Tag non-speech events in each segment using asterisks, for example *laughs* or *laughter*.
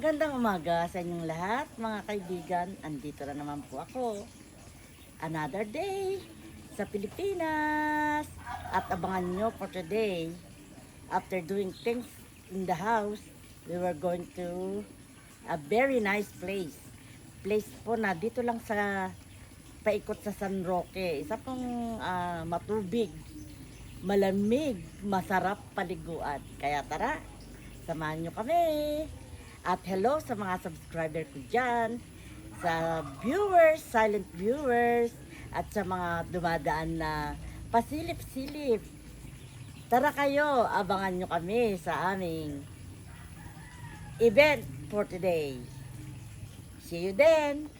Magandang umaga sa inyong lahat, mga kaibigan. Andito na naman po ako. Another day sa Pilipinas. At abangan nyo for today. After doing things in the house, we were going to a very nice place. Place po na dito lang sa paikot sa San Roque. Isa pong ah, matubig, malamig, masarap paliguan. Kaya tara, samahan nyo kami. At hello sa mga subscriber ko dyan, sa viewers, silent viewers, at sa mga dumadaan na pasilip-silip. Tara kayo, abangan nyo kami sa aming event for today. See you then!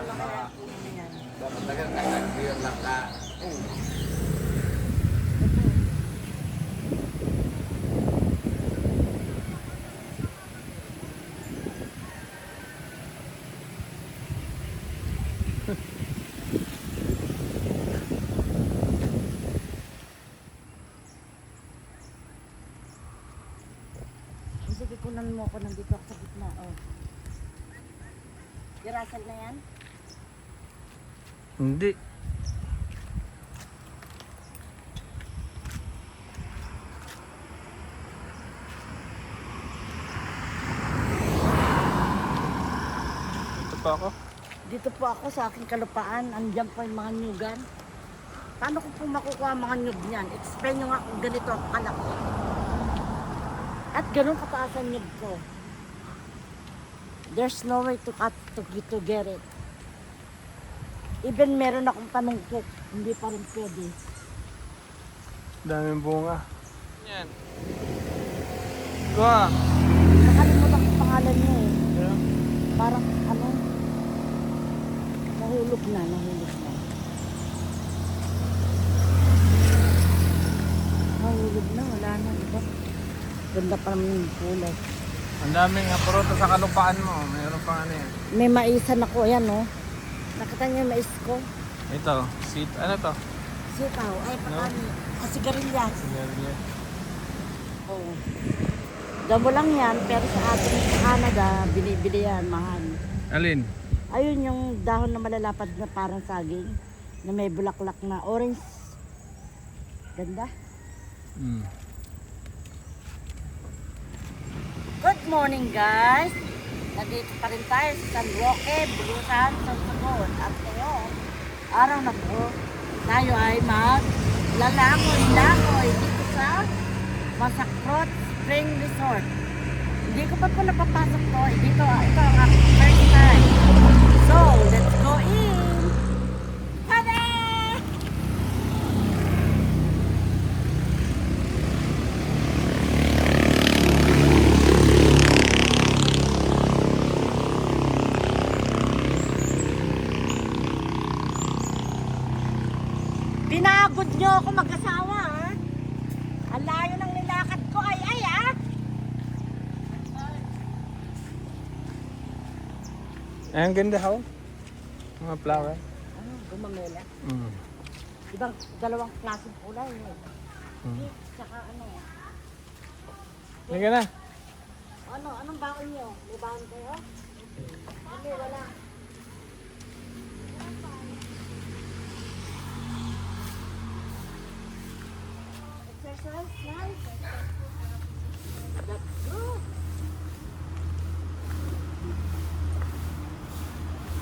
Dapat nag-beer lang ka. Sige, kunan mo ako. Nandito ako sa gitna. Oh. Yung Russell na yan? Hindi. Ito pa ako. Dito po ako sa aking kalupaan. Andiyan po yung mga nyugan. Paano ko po makukuha ang mga nyug niyan? Explain nyo nga kung ganito ako kalaki. At ganun kataas ang nyug ko. There's no way to cut to, to get it. Even meron akong panungkok, hindi pa rin pwede. Daming bunga. Yan. Kuha. Nakalimutan ko pangalan niya eh. Parang ano, nahulog na, nahulog na. Nahulog na, wala na, diba? Ganda pa naman yung kulay. Ang daming aporoto sa kalupaan mo. Mayroon pang ano yan. May maisan ako, ayan oh. Nakita niyo yung mais ko? Ito. Seat. Ano to? Sitaw, ay patani. Ah, sigarilyas. Sigarilya. Oo. Damo lang yan, pero sa atin sa Canada, binibili yan, mahal. Alin? Ayun yung dahon na malalapad na parang saging, na may bulaklak na orange. Ganda. Hmm. Good morning guys! Nandito pa rin tayo sa San Roque, Bulusan, Sorsogon. At ngayon, araw na po, tayo ay mag lalakoy-lakoy dito sa Masakrot Spring Resort. Hindi ko pa po napapasok to. Dito, ito ang aking first time. So, let's go in! Tada! Pinagod nyo ako mag-asawa, ha? Ang layo ng nilakad ko, ay, ay, ah! Ay, ang ganda ho. Mga flower. Ano, gumamela. Hmm. Ibang dalawang klaseng kulay, eh. Pink, saka ano. Halika na. Ano, anong baon nyo? May baon kayo? Hindi, wala. Exercise, nice. That's good.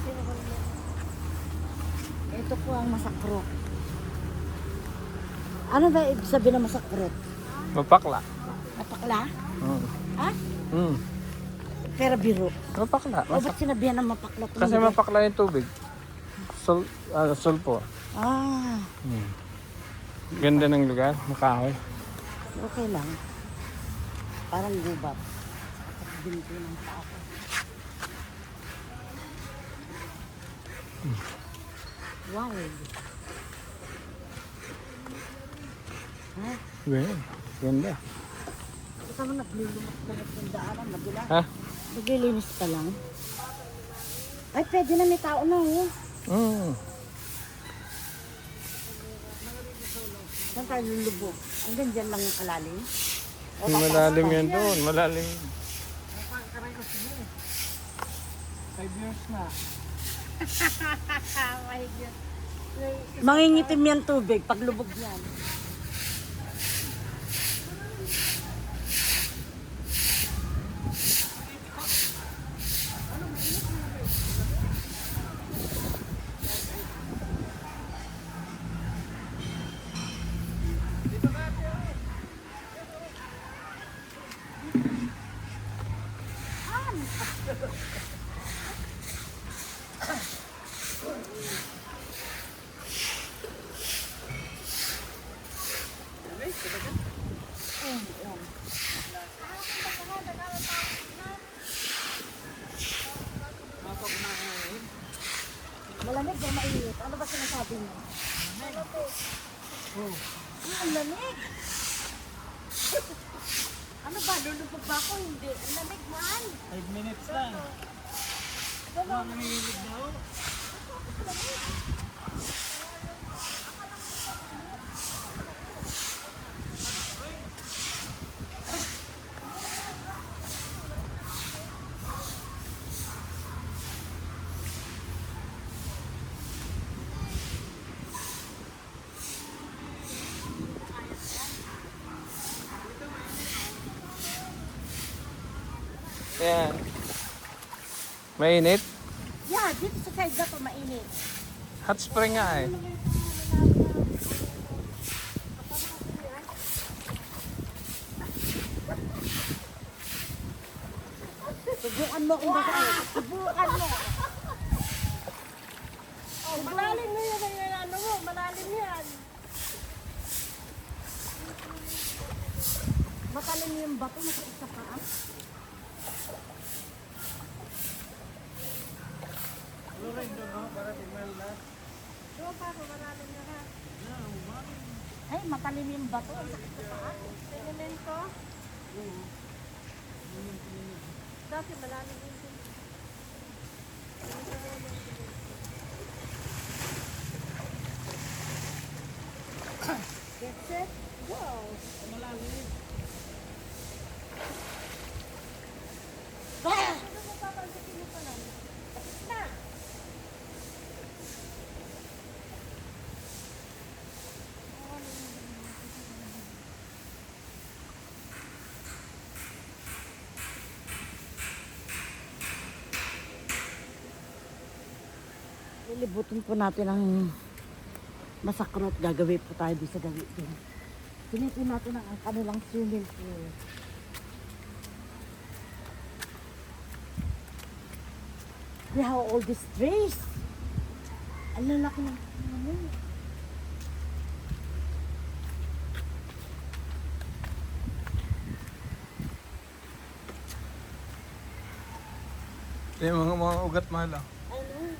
Sino ba yun? Ito po ang masakrot. Ano ba ibig sabihin ng masakrot? Mapakla. Napakla? Hmm. Ha? Hmm. Pero biro. Mapakla. O ba't sinabihan ng mapakla? to? Kasi mapakla yung tubig. Sol, ah, sulpo. Ah, Hmm. Ganda ng lugar. Makahoy. okay lang. Parang gubat. At binti ng paa ko. Wild. Ha? Ganda. Ganda. Ito mo naglulumot na ng daanan. Magila. Ha? Naglilinis pa lang. Ay, pwede na may tao na oh. Hmm. Saan tayo lulubog? Hanggang dyan lang yung kalalim. O, Malalim yan doon. Malalim. Five years na. *laughs* Mangingitim yan tubig pag lubog yan. Mga nangihilig na ako. Yan. Mainit? Dito sa side na to mainit. Hot spring nga eh. Subukan mo kung baka. Subukan mo. Oh, malalim na yan ang ano mo, malalim yan. Matalim yung bato mo sa isa pa. Ah. Doon pa ako, malalim na ha. Ay, matalim yung bato. Ang sakit sa paa. Semento? Dati malalim din. Gets it? Wow. Ah! Lilibutin po natin ang masakrot. Gagawin po tayo doon sa gawi din. Silipin natin ang ang kanilang swimming pool. See how all these trees. Ang lalaki ng ano. Yung mga, mga ugat mahal ah. Ano?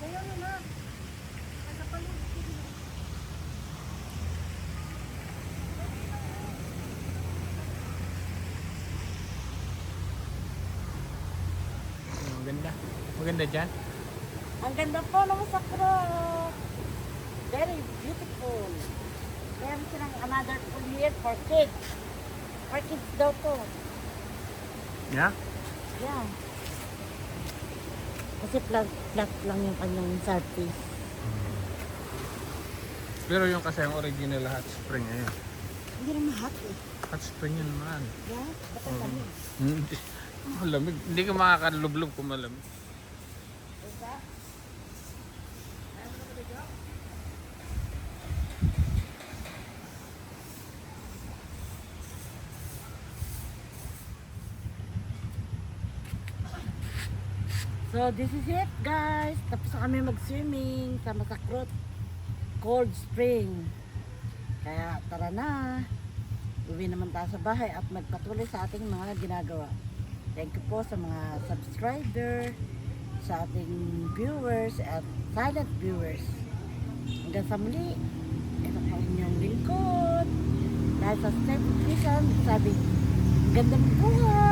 Ngayon na na. Nagkapalit. Maganda. Maganda dyan. Ang ganda po ng masakrot. Very beautiful. Meron silang another pool here for kids. For kids daw to. Yeah? Yeah. Kasi flat, flat lang yung kanyang surface. Pero yung kasi ang original hot spring ayun. Hindi naman hot eh. Hot spring yun naman. Yeah? Ba't ang *laughs* lamig? Hindi. Malamig. Hindi ka makakalublob kung malamig. So, this is it guys. Tapos kami mag-swimming sa Masakrot Cold Spring. Kaya tara na. Uwi naman tayo sa bahay at magpatuloy sa ating mga ginagawa. Thank you po sa mga subscriber, sa ating viewers at silent viewers. Hanggang sa muli, ito ang inyong lingkod. Dahil sa Step Vision, sabi, ganda ng buhay!